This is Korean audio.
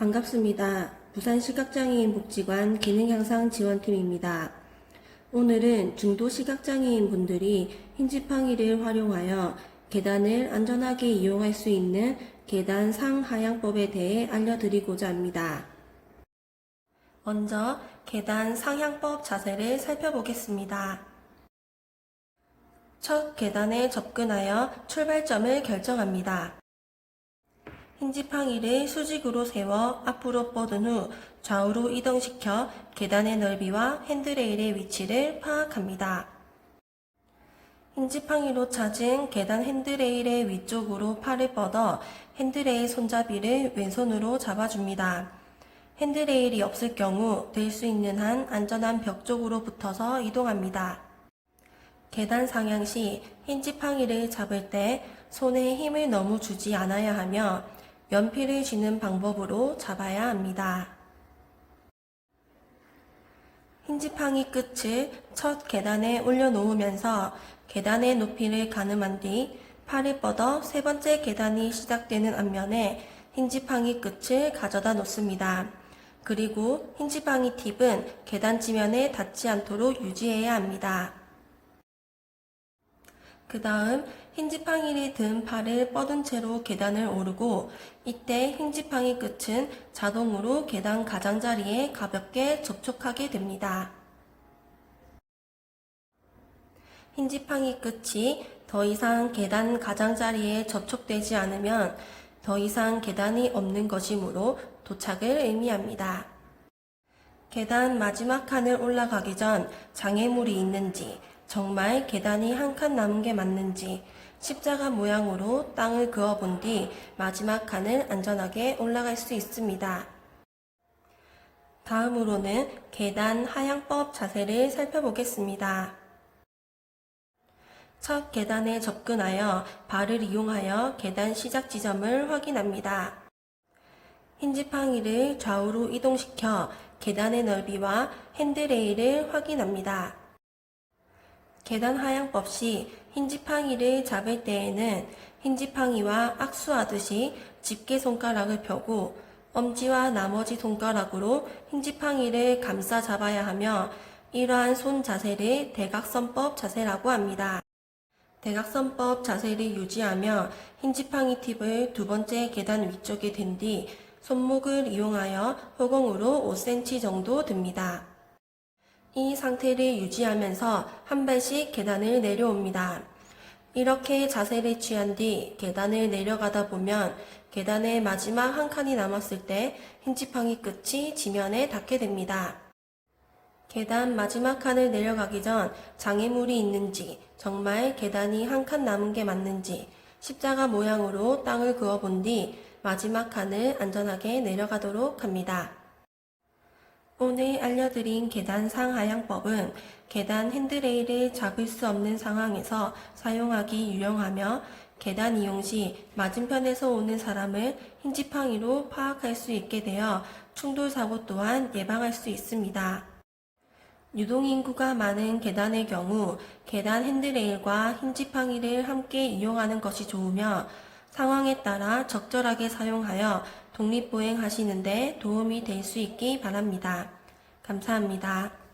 반갑습니다. 부산 시각장애인 복지관 기능 향상 지원팀입니다. 오늘은 중도 시각장애인 분들이 흰지팡이를 활용하여 계단을 안전하게 이용할 수 있는 계단 상하향법에 대해 알려드리고자 합니다. 먼저 계단 상향법 자세를 살펴보겠습니다. 첫 계단에 접근하여 출발점을 결정합니다. 흰지팡이를 수직으로 세워 앞으로 뻗은 후 좌우로 이동시켜 계단의 넓이와 핸드레일의 위치를 파악합니다. 흰지팡이로 찾은 계단 핸드레일의 위쪽으로 팔을 뻗어 핸드레일 손잡이를 왼손으로 잡아줍니다. 핸드레일이 없을 경우 될 수 있는 한 안전한 벽 쪽으로 붙어서 이동합니다. 계단 상향 시 흰지팡이를 잡을 때 손에 힘을 너무 주지 않아야 하며 연필을 쥐는 방법으로 잡아야 합니다. 흰지팡이 끝을 첫 계단에 올려놓으면서 계단의 높이를 가늠한 뒤 팔을 뻗어 세 번째 계단이 시작되는 앞면에 흰지팡이 끝을 가져다 놓습니다. 그리고 흰지팡이 팁은 계단 지면에 닿지 않도록 유지해야 합니다. 그 다음 흰지팡이를 든 팔을 뻗은 채로 계단을 오르고 이때 흰지팡이 끝은 자동으로 계단 가장자리에 가볍게 접촉하게 됩니다. 흰지팡이 끝이 더 이상 계단 가장자리에 접촉되지 않으면 더 이상 계단이 없는 것이므로 도착을 의미합니다. 계단 마지막 칸을 올라가기 전 장애물이 있는지, 정말 계단이 한 칸 남은 게 맞는지, 십자가 모양으로 땅을 그어 본 뒤 마지막 칸을 안전하게 올라갈 수 있습니다. 다음으로는 계단 하향법 자세를 살펴보겠습니다. 첫 계단에 접근하여 발을 이용하여 계단 시작 지점을 확인합니다. 흰지팡이를 좌우로 이동시켜 계단의 넓이와 핸드레일을 확인합니다. 계단 하향법 시 흰지팡이를 잡을 때에는 흰지팡이와 악수하듯이 집게 손가락을 펴고 엄지와 나머지 손가락으로 흰지팡이를 감싸 잡아야 하며 이러한 손 자세를 대각선법 자세라고 합니다. 대각선법 자세를 유지하며 흰지팡이 팁을 두 번째 계단 위쪽에 댄 뒤 손목을 이용하여 허공으로 5cm 정도 듭니다. 이 상태를 유지하면서 한 발씩 계단을 내려옵니다. 이렇게 자세를 취한 뒤 계단을 내려가다 보면 계단의 마지막 한 칸이 남았을 때 흰지팡이 끝이 지면에 닿게 됩니다. 계단 마지막 칸을 내려가기 전 장애물이 있는지, 정말 계단이 한 칸 남은 게 맞는지, 십자가 모양으로 땅을 그어본 뒤 마지막 칸을 안전하게 내려가도록 합니다. 오늘 알려드린 계단 상하향법은 계단 핸드레일을 잡을 수 없는 상황에서 사용하기 유용하며 계단 이용 시 맞은편에서 오는 사람을 흰지팡이로 파악할 수 있게 되어 충돌 사고 또한 예방할 수 있습니다. 유동인구가 많은 계단의 경우 계단 핸드레일과 흰지팡이를 함께 이용하는 것이 좋으며 상황에 따라 적절하게 사용하여 독립보행 하시는데 도움이 될 수 있기 바랍니다. 감사합니다.